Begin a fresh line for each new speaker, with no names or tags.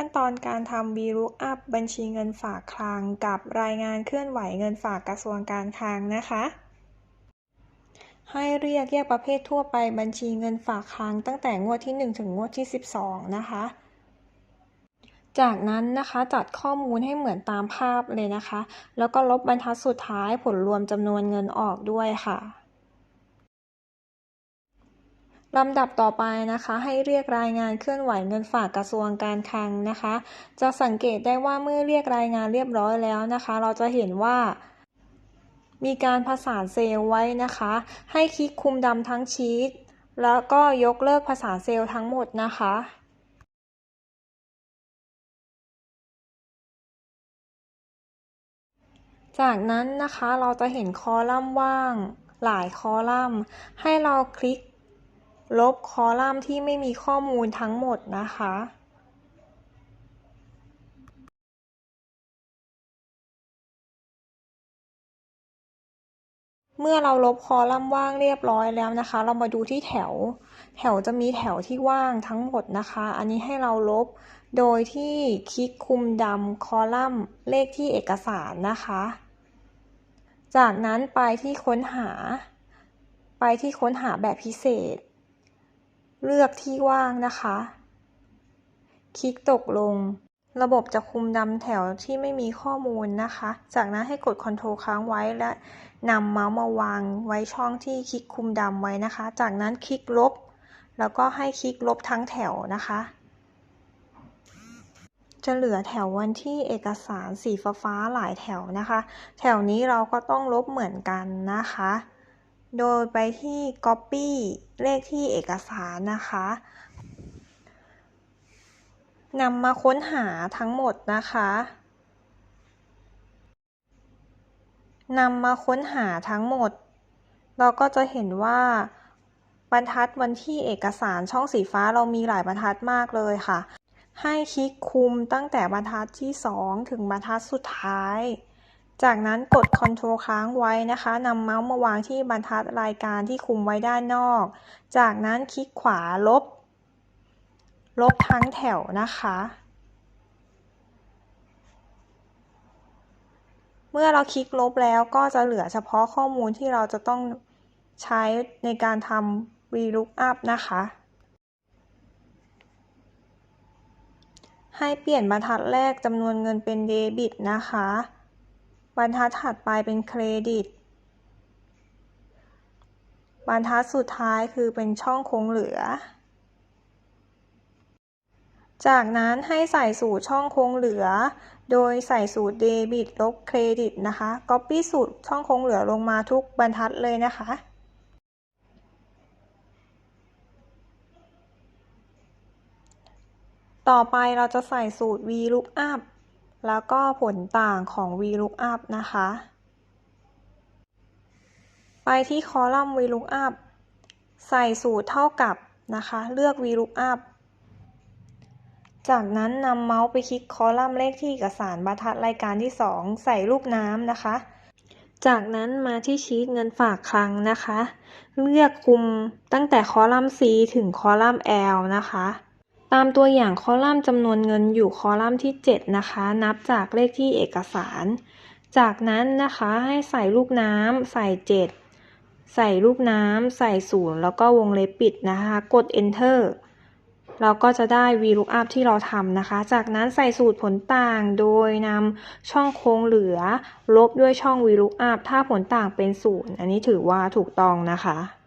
ขั้นตอนการทำ VLOOKUP บัญชีเงินฝากคลังกับรายงานเคลื่อนไหวเงินฝากกระทรวงการคลังนะคะ ให้เรียกแยกประเภททั่วไปบัญชีเงินฝากคลังตั้งแต่งวดที่ 1 ถึงงวดที่ 12 นะคะ จากนั้นนะคะจัดข้อมูลให้เหมือนตามภาพเลยนะคะ แล้วก็ลบบรรทัดสุดท้ายผลรวมจำนวนเงินออกด้วยค่ะ ลำดับต่อไปนะคะ ให้เรียกรายงานเคลื่อนไหวเงินฝากกระทรวงการคลังนะคะ จะสังเกตได้ว่าเมื่อเรียกรายงานเรียบร้อยแล้วนะคะ เราจะเห็นว่ามีการผสานเซลล์ไว้นะคะ ให้คลิกคุมดำทั้งชีตแล้วก็ยกเลิกผสานเซลล์ทั้งหมดนะคะ จากนั้นนะคะเราจะเห็นคอลัมน์ว่าง หลายคอลัมน์ ให้เราคลิก ลบคอลัมน์ที่ไม่มีข้อมูลทั้งหมดนะคะเมื่อเราลบคอลัมน์ว่างเรียบร้อยแล้วนะคะ เรามาดูที่แถว แถวจะมีแถวที่ว่างทั้งหมดนะคะ อันนี้ให้เราลบโดยที่คลิกคุมดำคอลัมน์เลขที่เอกสารนะคะ จากนั้นไปที่ค้นหา ไปที่ค้นหาแบบพิเศษ เลือกที่ว่างนะคะ คลิกตกลง ระบบจะคุมดำแถวที่ไม่มีข้อมูลนะคะ จากนั้นให้กด Ctrl ค้างไว้และนำเมาส์มาวางไว้ช่องที่คลิกคุมดำไว้นะคะ จากนั้นคลิกลบ แล้วก็ให้คลิกลบทั้งแถวนะคะ จะเหลือแถววันที่เอกสารสีฟ้าๆหลายแถวนะคะ แถวนี้เราก็ต้องลบเหมือนกันนะคะ โดยไปที่ Copy เลขที่เอกสารนะคะนำมาค้นหาทั้งหมดนะคะนำมาค้นหาทั้งหมด เราก็จะเห็นว่าบรรทัดวันที่เอกสารช่องสีฟ้าเรามีหลายบรรทัดมากเลยค่ะ ให้คลิกคุมตั้งแต่บรรทัดที่ 2 ถึงบรรทัดสุดท้าย จากนั้นกด Ctrl ค้างไว้นะคะนำเมาส์มาวางที่บรรทัดรายการที่คุมไว้ด้านนอก จากนั้นคลิกขวาลบ ลบทั้งแถวนะคะ เมื่อเราคลิกลบแล้วก็จะเหลือเฉพาะข้อมูลที่เราจะต้องใช้ในการทำ VLOOKUP นะคะ ให้เปลี่ยนบรรทัดแรกจำนวนเงินเป็นเดบิตนะคะ บรรทัดถัดไปเป็นเครดิต บรรทัดสุดท้ายคือเป็นช่องคงเหลือ จากนั้นให้ใส่สูตรช่องคงเหลือ โดยใส่สูตรเดบิตลบเครดิตนะคะ Copy สูตรช่องคงเหลือลงมาทุกบรรทัดเลยนะคะต่อไปเราจะใส่สูตร VLOOKUP แล้วก็ผลต่างของ VLOOKUP นะคะ ไปที่คอลัมน์ VLOOKUP ใส่สูตรเท่ากับนะคะ เลือก VLOOKUP จากนั้นนำเมาส์ไปคลิกคอลัมน์เลขที่เอกสารบรรทัดรายการที่ 2 ใส่รูปน้ำนะคะ จากนั้นมาที่ชีตเงินฝากคลังนะคะ เลือกคุมตั้งแต่คอลัมน์ C ถึงคอลัมน์ L นะคะ ตามตัวอย่างคอลัมน์จำนวนเงินอยู่คอลัมน์ที่ 7 นะคะ นับจากเลขที่เอกสาร จากนั้นนะคะให้ใส่ลูกน้ำใส่ 7 ใส่ลูกน้ำใส่ศูนย์แล้วก็วงเล็บปิดนะคะ กด enter เราก็จะได้ VLOOKUP ที่เราทำนะคะ จากนั้นใส่สูตรผลต่างโดยนำช่องโค้งเหลือ ลบด้วยช่อง VLOOKUP ถ้าผลต่างเป็นศูนย์อันนี้ถือว่าถูกต้องนะคะ